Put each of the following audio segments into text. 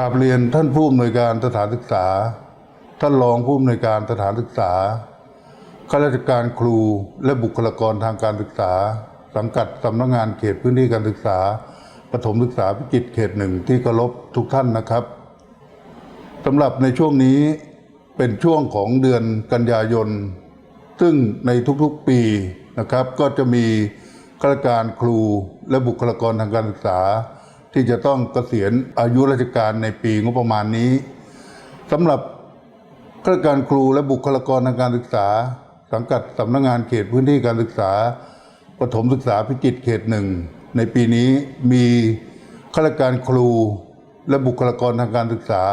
ราบเรียนท่านผู้อำนวยการสถานศึกษา ท่านรองผู้อำนวยการสถานศึกษาข้าราชการครูและบุคลากรทางการศึกษา สังกัดสำนักงานเขตพื้นที่การศึกษาปฐมศึกษาพิจิตรเขตหนึ่งที่เคารพทุกท่านนะครับสำหรับในช่วงนี้เป็นช่วงของเดือนกันยายน ซึ่งในทุกๆปีนะครับ ก็จะมีข้าราชการครูและบุคลากรทางการศึกษา ที่จะต้องเกษียณอายุราชการในปีงบประมาณนี้สำหรับข้าราชการครูและบุคลากรทางการศึกษา สังกัดสำนักงานเขตพื้นที่การศึกษาปฐมศึกษาพิจิตรเขตหนึ่งในปีนี้มีข้าราชการครูและบุคลากรทางการศึกษา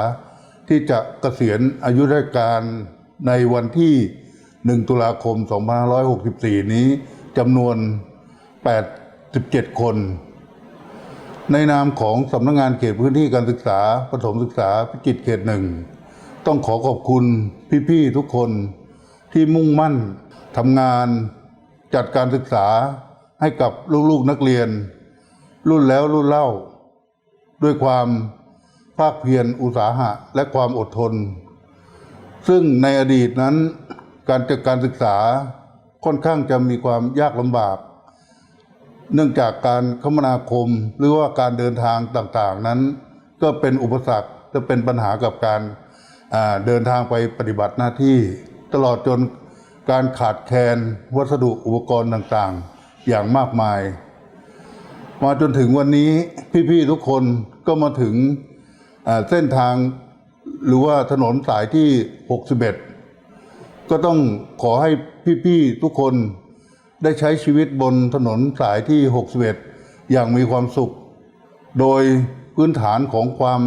ที่จะเกษียณอายุราชการในวันที่ 1 ตุลาคม 2564 นี้จำนวน 87 คน ในนามของสำนักงานเขตพื้นที่การศึกษาปฐมศึกษาพิจิตรเขตหนึ่ง ต้องขอขอบคุณพี่ๆทุกคนที่มุ่งมั่นทำงานจัดการศึกษาให้กับลูกๆนักเรียน รุ่นแล้วรุ่นเล่า ด้วยความภาคเพียรอุตสาหะและความอดทน ซึ่งในอดีตนั้นการจัดการศึกษาค่อนข้างจะมีความยากลำบาก เนื่องจากการคมนาคมหรือว่าการเดินทางต่างๆนั้น ก็เป็นอุปสรรคและเป็นปัญหากับการเดินทางไปปฏิบัติหน้าที่ ตลอดจนการขาดแคลนวัสดุอุปกรณ์ต่างๆ อย่างมากมาย มาจนถึงวันนี้พี่ๆทุกคนก็มาถึงเส้นทางหรือว่าถนนสายที่ 61 ก็ต้องขอให้พี่ๆทุกคน ได้ใช้ชีวิตบนถนนสายที่ 61 อย่างมีความสุข โดยพื้นฐานของความ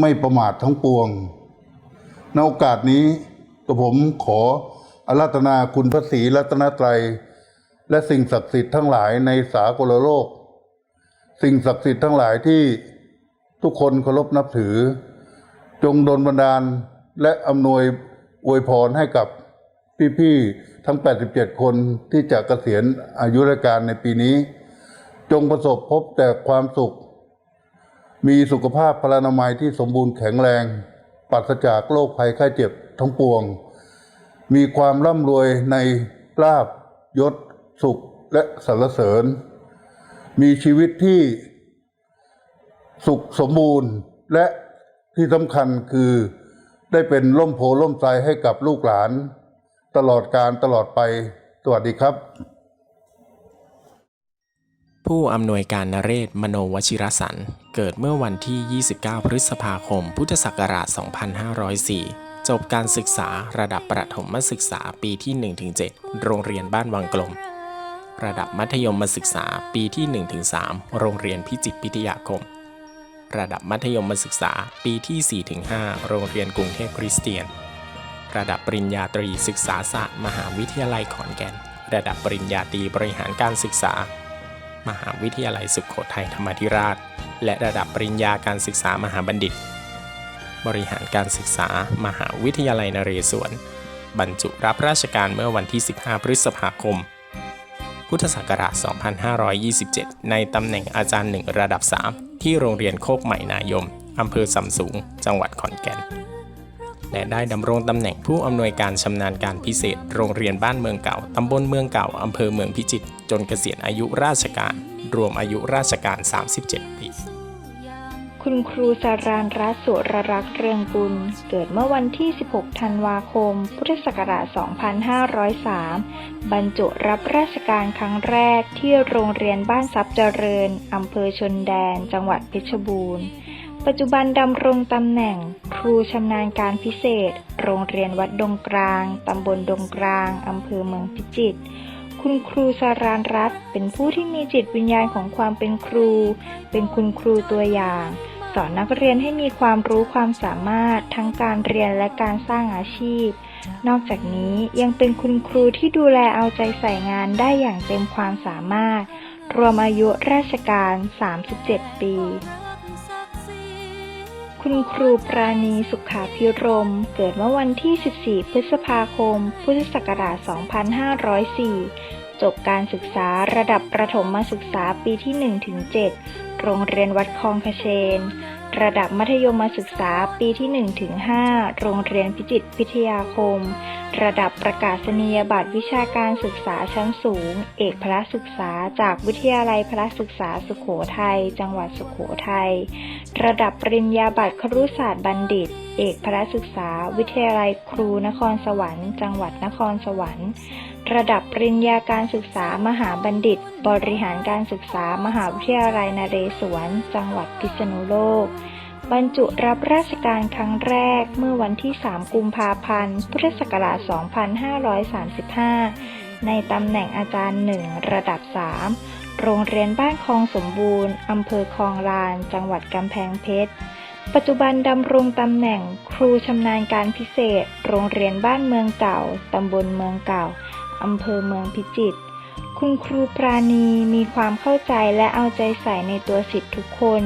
ไม่ประมาททั้งปวงในโอกาสนี้กับผมขออาราธนาคุณพระศรีรัตนตรัย และสิ่งศักดิ์สิทธิ์ทั้งหลายในสากลโลก สิ่งศักดิ์สิทธิ์ทั้งหลายที่ทุกคนเคารพนับถือ จงดลบันดาลและอำนวยอวยพรให้กับ พี่ๆทั้ง 87 คนที่จะเกษียณอายุราชการในปีนี้ จงประสบพบแต่ความสุข มีสุขภาพพลานามัยที่สมบูรณ์แข็งแรง ปราศจากโรคภัยไข้เจ็บทั้งปวง มีความร่ำรวยในลาบยศสุขและสรรเสริญ มีชีวิตที่สุขสมบูรณ์และที่สำคัญคือได้เป็นร่มโพล่มไทรให้กับลูกหลาน ตลอดการตลอดไป สวัสดีครับผู้อำนวยการนเรศ มโนวชิรสัน เกิดเมื่อวันที่ 29 พฤษภาคม พุทธศักราช 2504 จบการศึกษาระดับประถมศึกษาปีที่ 1-7 โรงเรียนบ้านวังกลม ระดับมัธยมศึกษาปีที่ 1-3 โรงเรียนพิจิตรพิทยาคม ระดับมัธยมศึกษาปีที่ 4-5 โรงเรียนกรุงเทพคริสเตียน ระดับปริญญาตรีศึกษาศาสตร์ มหาวิทยาลัยขอนแก่น ระดับปริญญาตรีบริหารการศึกษา มหาวิทยาลัยสุขโขทัยธรรมาธิราช และระดับปริญญาการศึกษามหาบัณฑิต บริหารการศึกษา มหาวิทยาลัยนเรศวร บรรจุรับราชการเมื่อวันที่ 15 พฤษภาคม พุทธศักราช 2527 ในตำแหน่งอาจารย์หนึ่งระดับ 3 ที่โรงเรียนโคกใหม่นายมอำเภอสำสูง จังหวัดขอนแก่น และได้ดำรงตำแหน่งผู้อำนวยการชำนาญการพิเศษ โรงเรียนบ้านเมืองเก่าตำบลเมืองเก่าอำเภอเมืองพิจิตรจนเกษียณอายุราชการ รวมอายุราชการ 37 ปี คุณครูสารานรัตสุรรักษ์เรืองกุลเกิดเมื่อวันที่ 16 ธันวาคม พุทธศักราช 2503 บรรจุรับราชการครั้งแรกที่โรงเรียนบ้านทรัพย์เจริญอำเภอชนแดน จังหวัดเพชรบูรณ์ ปัจจุบันดำรงตำแหน่ง ครูชำนาญการพิเศษ โรงเรียนวัดดงกลาง ตำบลดงกลาง อำเภอเมืองพิจิตร คุณครูสารานรัตน์เป็นผู้ที่มีจิตวิญญาณของความเป็นครู เป็นคุณครูตัวอย่าง สอนนักเรียนให้มีความรู้ความสามารถทั้งการเรียนและการสร้างอาชีพ นอกจากนี้ยังเป็นคุณครูที่ดูแลเอาใจใส่งานได้อย่างเต็มความสามารถ รวมอายุราชการ 37 ปี คุณครูปราณีสุขาพิรม เกิดเมื่อวันที่ 14 พฤษภาคม พุทธศักราช 2504 จบการศึกษาระดับประถมมาศึกษาปีที่ 1-7 โรงเรียนวัดคลองคเชน ระดับมัธยมศึกษาปีที่1ถึง5โรงเรียนพิจิตรพิทยาคม ระดับประกาศนียบัตรวิชาการศึกษาชั้นสูง เอกพละศึกษาจากวิทยาลัยพละศึกษาสุขโขทัย จังหวัดสุขโขทัย ระดับปริญญาบัตรครุศาสตร์บัณฑิต เอกพละศึกษา วิทยาลัยครูนครสวรรค์ จังหวัดนครสวรรค์ ระดับปริญญาการศึกษามหาบัณฑิต บริหารการศึกษามหาวิทยาลัยนเรศวร จังหวัดพิษณุโลก บรรจุรับราชการครั้งแรกเมื่อวันที่ 3 กุมภาพันธ์ พุทธศักราช 2535 ในตำแหน่งอาจารย์หนึ่งระดับ 3 โรงเรียนบ้านคลองสมบูรณ์อำเภอคลองลาน จังหวัดกำแพงเพชร ปัจจุบันดำรงตำแหน่งครูชำนาญการพิเศษ โรงเรียนบ้านเมืองเก่า ตำบลเมืองเก่า อำเภอเมืองพิจิตร คุณครูปราณีมีความเข้าใจและเอาใจใส่ในตัวสิทธิ์ทุกคน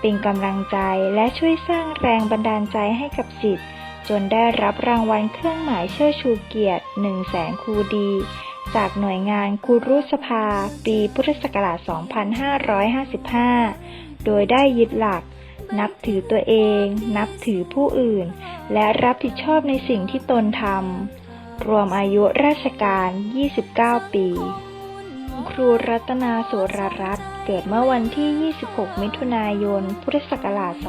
เป็นกำลังใจและช่วยสร้างแรงบันดาลใจให้กับสิทธิ์ จนได้รับรางวัลเครื่องหมายเชิดชูเกียรติ1 0 0 0 0แสนครูดี จากหน่วยงานครูรุสภา ปีพุทธศักราช 2555 โดยได้ยึดหลัก นับถือตัวเอง นับถือผู้อื่น และรับผิดชอบในสิ่งที่ตนทำ รวมอายุราชการ 29 ปี ครูรัตนาสุรรัตน์เกิดเมื่อวันที่ 26 มิถุนายน พุทธศักราช 2504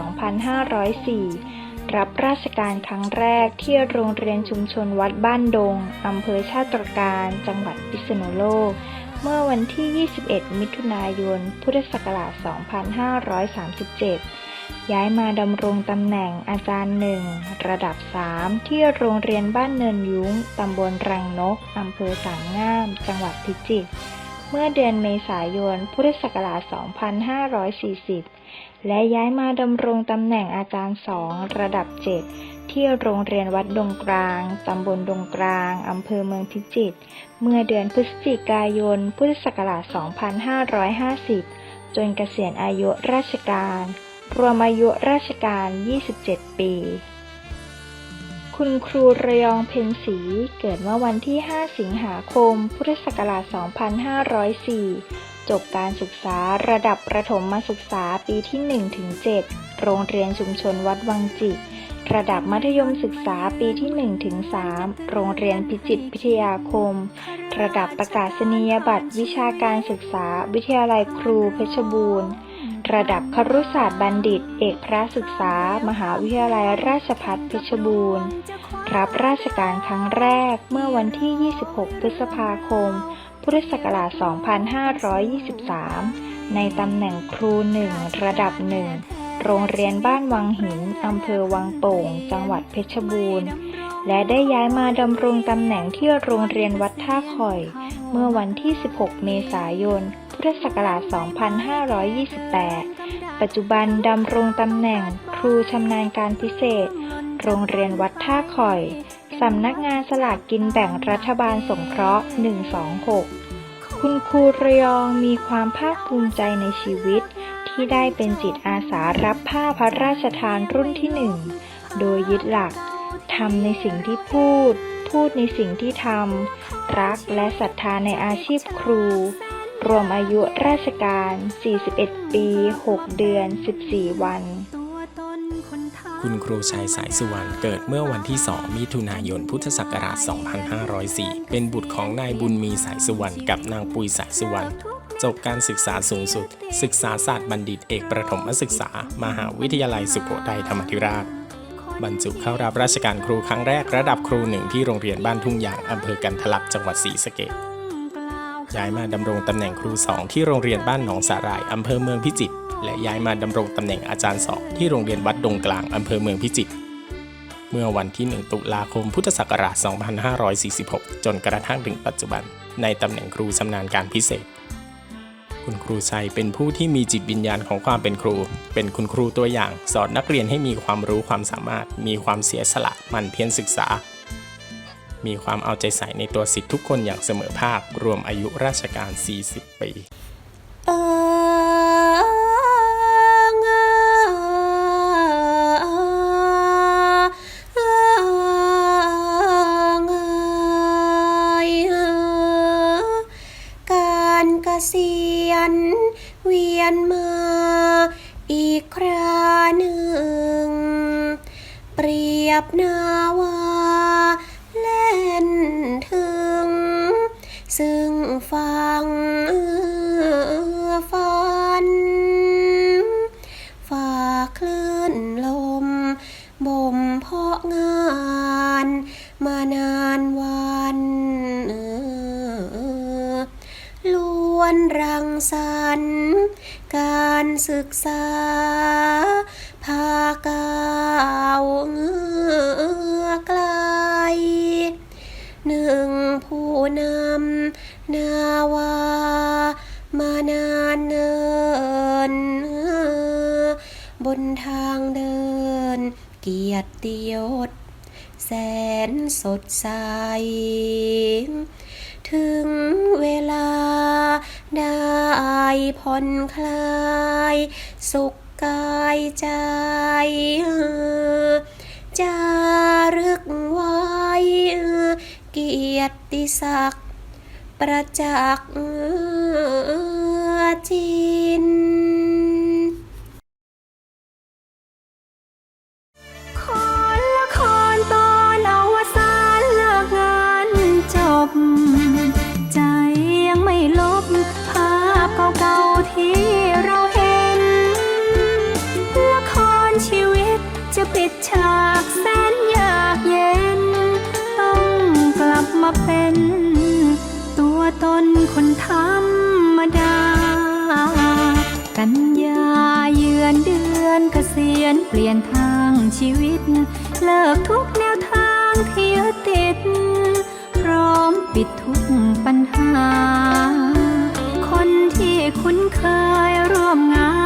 รับราชการครั้งแรกที่โรงเรียนชุมชนวัดบ้านดง อำเภอชาติตรการ จังหวัดพิษณุโลกเมื่อวันที่ 21 มิถุนายน พุทธศักราช 2537 ย้ายมาดำรงตำแหน่งอาจารย์หนึ่งระดับ 3 ที่โรงเรียนบ้านเนินยุ้งตำบลรังนกอำเภอสามงาม จังหวัดพิจิตรเมื่อเดือนเมษายน พุทธศักราช 2540 และย้ายมาดำรงตำแหน่งอาจารย์สองระดับ 7 ที่โรงเรียนวัดดงกลาง ตำบลดงกลาง อำเภอเมืองพิจิตร เมื่อเดือนพฤศจิกายน พุทธศักราช 2550 จนเกษียณอายุราชการ รวมอายุราชการ 27 ปี คุณครูระยองเพ็ญศรีเกิดเมื่อวันที่ 5 สิงหาคม พุทธศักราช 2504 จบการศึกษาระดับประถมมาศึกษาปีที่ 1-7 โรงเรียนชุมชนวัดวังจิตระดับมัธยมศึกษาปีที่ 1-3 โรงเรียนพิจิตรพิทยาคม ระดับประกาศนียบัตรวิชาการศึกษาวิทยาลัยครูเพชรบูรณ์ ระดับครุศาสตร์บัณฑิต เอกพระศึกษา มหาวิทยาลัยราชภัฏเพชรบูรณ์ รับราชการครั้งแรกเมื่อวันที่ 26 พฤษภาคม พุทธศักราช 2523 ในตำแหน่งครูหนึ่งระดับหนึ่งโรงเรียนบ้านวังหิน อำเภอวังโป่ง จังหวัดเพชรบูรณ์ และได้ย้ายมาดำรงตำแหน่งที่โรงเรียนวัดท่าข่อย เมื่อวันที่ 16 เมษายน พุทธศักราช 2528 ปัจจุบันดำรงตำแหน่งครูชำนาญการพิเศษ โรงเรียนวัดท่าข่อยสำนักงานสลากกินแบ่งรัฐบาลสงเคราะห์ 126 คุณครูระยองมีความภาคภูมิใจในชีวิต ที่ได้เป็นจิตอาสารับผ้าพระราชทานรุ่นที่หนึ่ง โดยยึดหลักทำในสิ่งที่พูด พูดในสิ่งที่ทำ รักและศรัทธาในอาชีพครู รวมอายุราชการ 41 ปี 6 เดือน 14 วัน คุณครูชัยสายสุวรรณเกิดเมื่อวันที่ 2 มิถุนายน พุทธศักราช 2504 เป็นบุตรของนายบุญมีสายสุวรรณกับนางปุยสายสุวรรณ จบการศึกษาสูงสุด ศึกษาศาสตร์บัณฑิตเอกประถมศึกษา มหาวิทยาลัยสุโขทัยธรรมธิราชบรรจุเข้ารับราชการครูครั้งแรกระดับครูหนึ่งที่โรงเรียนบ้านทุ่งยางอำเภอกันทะลักจังหวัดศรีสะเกษ ย้ายมาดำรงตำแหน่งครูสองที่โรงเรียนบ้านหนองสาหร่ายอำเภอเมืองพิจิตรและย้ายมาดำรงตำแหน่งอาจารย์สองที่โรงเรียนวัดดงกลางอำเภอเมืองพิจิตรเมื่อวันที่ 1 ตุลาคมพุทธศักราช 2546 จนกระทั่งถึงปัจจุบัน ในตำแหน่งครูชำนาญการพิเศษ คุณครูชัยเป็นผู้ที่มีจิตวิญญาณของความเป็นครู เป็นคุณครูตัวอย่าง สอนนักเรียนให้มีความรู้ความสามารถ มีความเสียสละมั่นเพียรศึกษา มีความเอาใจใส่ในตัวสิทธิทุกคนอย่างเสมอภาค รวมอายุราชการ 40 ปีเอิงเอิงการเกษียณเวียนมาอีกคราหนึ่ง เปรียบนาว ล้วนรังสรรค์การศึกษา พาก้าวไกลหนึ่งผู้นำนาวามานานเนิน บนทางเดิน เกียรติยศ แสนสดใส ถึงเวลา ได้ผ่อนคลาย สุขกายใจ จะรึกไว้ เกียรติศักดิ์ประจักษ์จิน ตนคนธรรมดา กันยาเยือนเดือนเกษียณเปลี่ยนทางชีวิต เลิกทุกแนวทางที่ยึดติด พร้อมปิดทุกปัญหา คนที่คุ้นเคยร่วมงาน